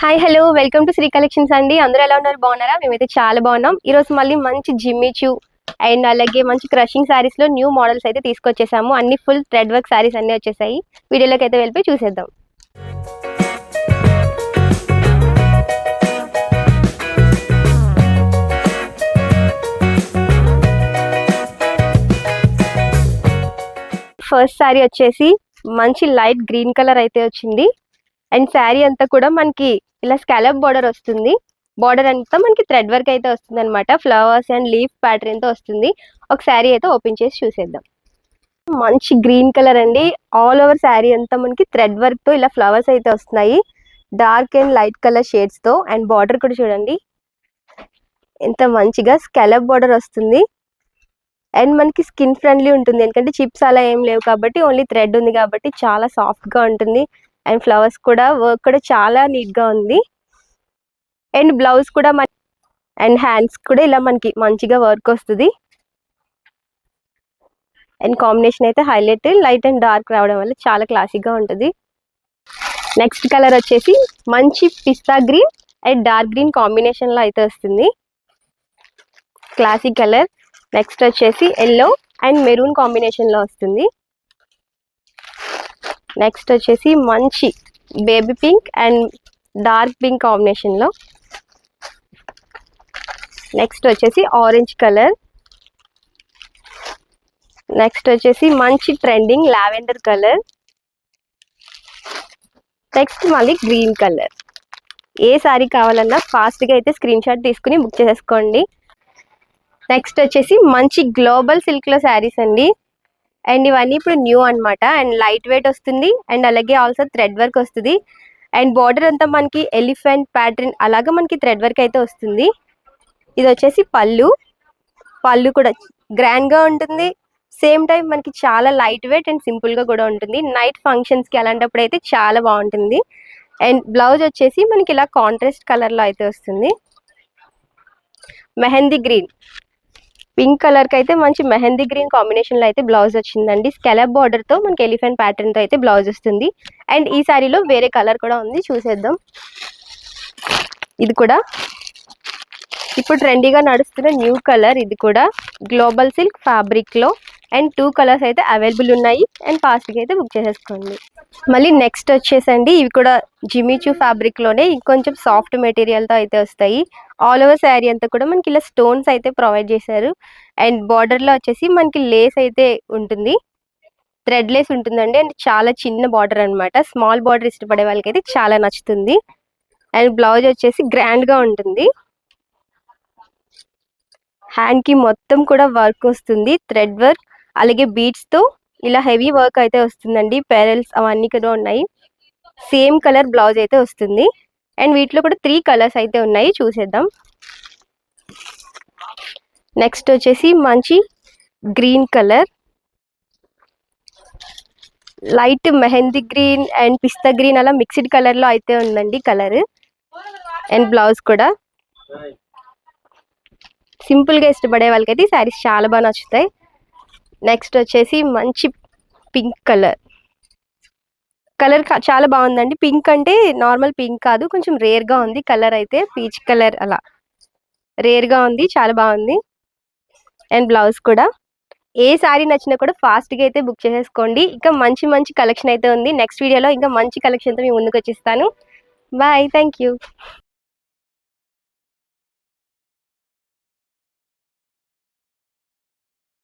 Hi hello welcome to Sri collections అండి. అందరూ ఎలా ఉన్నారు? బాగున్నారా? మేమైతే చాలా బాగున్నాం. ఈరోజు మళ్ళీ మంచి జిమ్మిచూ అండ్ అలాగే మంచి క్రషింగ్ శారీస్లో న్యూ మోడల్స్ అయితే తీసుకొచ్చేసాము. అన్ని ఫుల్ థ్రెడ్ వర్క్ శారీస్ అన్ని వచ్చేసాయి. వీడియోలోకి అయితే వెళ్ళిపోయి చూసేద్దాం. ఫస్ట్ శారీ వచ్చేసి మంచి లైట్ గ్రీన్ కలర్ అయితే వచ్చింది. అండ్ శారీ అంతా కూడా మనకి ఇలా స్కాలప్ బార్డర్ వస్తుంది. బార్డర్ అంతా మనకి థ్రెడ్ వర్క్ అయితే వస్తుంది అనమాట ఫ్లవర్స్ అండ్ లీఫ్ ప్యాటర్న్తో వస్తుంది. ఒక శారీ అయితే ఓపెన్ చేసి చూసేద్దాం. మంచి గ్రీన్ కలర్ అండి. ఆల్ ఓవర్ శారీ అంతా మనకి థ్రెడ్ వర్క్తో ఇలా ఫ్లవర్స్ అయితే వస్తున్నాయి. డార్క్ అండ్ లైట్ కలర్ షేడ్స్తో అండ్ బార్డర్ కూడా చూడండి. ఎంత మంచిగా స్కాలప్ బార్డర్ వస్తుంది. అండ్ మనకి స్కిన్ ఫ్రెండ్లీ ఉంటుంది. ఎందుకంటే చిప్స్ అలా ఏం లేవు కాబట్టి ఓన్లీ థ్రెడ్ ఉంది కాబట్టి చాలా సాఫ్ట్గా ఉంటుంది. అండ్ ఫ్లవర్స్ కూడా వర్క్ కూడా చాలా నీట్గా ఉంది. అండ్ బ్లౌజ్ కూడా మన అండ్ హ్యాండ్స్ కూడా ఇలా మనకి మంచిగా వర్క్ వస్తుంది. అండ్ కాంబినేషన్ అయితే హైలైట్ లైట్ అండ్ డార్క్ రావడం వల్ల చాలా క్లాసిక్గా ఉంటుంది. నెక్స్ట్ కలర్ వచ్చేసి మంచి pista green and dark green కాంబినేషన్లో అయితే వస్తుంది. Classic colour. నెక్స్ట్ వచ్చేసి ఎల్లో అండ్ మెరూన్ కాంబినేషన్లో వస్తుంది. నెక్స్ట్ వచ్చేసి మంచి baby pink and dark pink కాంబినేషన్లో నెక్స్ట్ వచ్చేసి ఆరెంజ్ కలర్ నెక్స్ట్ వచ్చేసి మంచి ట్రెండింగ్ లావెండర్ కలర్ నెక్స్ట్ మళ్ళీ గ్రీన్ కలర్ ఏ సారీ కావాలన్నా ఫాస్ట్గా అయితే స్క్రీన్ షాట్ తీసుకుని బుక్ చేసేసుకోండి. నెక్స్ట్ వచ్చేసి మంచి గ్లోబల్ సిల్క్లో శారీస్ అండి. అండ్ ఇవన్నీ ఇప్పుడు న్యూ అన్నమాట. అండ్ లైట్ వెయిట్ వస్తుంది. అండ్ అలాగే ఆల్సో థ్రెడ్ వర్క్ వస్తుంది. అండ్ బార్డర్ అంతా మనకి ఎలిఫెంట్ ప్యాటర్న్ అలాగే మనకి థ్రెడ్ వర్క్ అయితే వస్తుంది. ఇది వచ్చేసి పళ్ళు. పళ్ళు కూడా గ్రాండ్గా ఉంటుంది. సేమ్ టైం మనకి చాలా లైట్ వెయిట్ అండ్ సింపుల్గా కూడా ఉంటుంది. నైట్ ఫంక్షన్స్కి అలాంటప్పుడు అయితే చాలా బాగుంటుంది. అండ్ బ్లౌజ్ వచ్చేసి మనకి ఇలా కాంట్రాస్ట్ కలర్లో అయితే వస్తుంది. మెహందీ గ్రీన్. పింక్ కలర్కి అయితే మంచి మెహందీ గ్రీన్ కాంబినేషన్లో అయితే బ్లౌజ్ వచ్చిందండి. స్కెలబ్ బార్డర్తో మనకి ఎలిఫెంట్ ప్యాటర్న్తో అయితే బ్లౌజ్ వస్తుంది. అండ్ ఈ సారీలో వేరే కలర్ కూడా ఉంది. చూసేద్దాం. ఇది కూడా ఇప్పుడు ట్రెండీగా నడుస్తున్న న్యూ కలర్ ఇది కూడా గ్లోబల్ సిల్క్ ఫ్యాబ్రిక్లో అండ్ టూ కలర్స్ అయితే అవైలబుల్ ఉన్నాయి. అండ్ ఫాస్ట్గా అయితే బుక్ చేసేసుకోండి. మళ్ళీ నెక్స్ట్ వచ్చేసండి. ఇవి కూడా జిమిచూ ఫ్యాబ్రిక్లోనే ఇంకొంచెం సాఫ్ట్ మెటీరియల్తో అయితే వస్తాయి. ఆల్ ఓవర్ శారీ అంతా కూడా మనకి ఇలా స్టోన్స్ అయితే ప్రొవైడ్ చేశారు. అండ్ బార్డర్లో వచ్చేసి మనకి లేస్ అయితే ఉంటుంది. థ్రెడ్ లేస్ ఉంటుందండి. అండ్ చాలా చిన్న బార్డర్ అన్నమాట. స్మాల్ బార్డర్ ఇష్టపడే వాళ్ళకైతే చాలా నచ్చుతుంది. అండ్ బ్లౌజ్ వచ్చేసి గ్రాండ్గా ఉంటుంది. హ్యాండ్కి మొత్తం కూడా వర్క్ వస్తుంది. థ్రెడ్ వర్క్ అలాగే బీట్స్తో ఇలా హెవీ వర్క్ అయితే వస్తుందండి. పెరల్స్ అవన్నీ కూడా ఉన్నాయి. సేమ్ కలర్ బ్లౌజ్ అయితే వస్తుంది. అండ్ వీటిలో కూడా త్రీ కలర్స్ అయితే ఉన్నాయి. చూసేద్దాం. నెక్స్ట్ వచ్చేసి మంచి green colour. Light mehndi green and pista green అలా మిక్స్డ్ కలర్లో అయితే ఉందండి కలర్. అండ్ బ్లౌజ్ కూడా. సింపుల్గా ఇష్టపడే వాళ్ళకైతే ఈ శారీస్ చాలా బాగా నచ్చుతాయి. నెక్స్ట్ వచ్చేసి మంచి పింక్ కలర్ కలర్ చాలా బాగుందండి. పింక్ అంటే నార్మల్ పింక్ కాదు కొంచెం రేర్గా ఉంది. కలర్ అయితే పీచ్ కలర్ అలా. రేర్గా ఉంది చాలా బాగుంది. అండ్ బ్లౌజ్ కూడా. ఏ శారీ నచ్చినా కూడా ఫాస్ట్గా అయితే బుక్ చేసేసుకోండి. ఇంకా మంచి మంచి కలెక్షన్ అయితే ఉంది. నెక్స్ట్ వీడియోలో ఇంకా మంచి కలెక్షన్తో మేము ముందుకు వచ్చిస్తాను. Bye thank you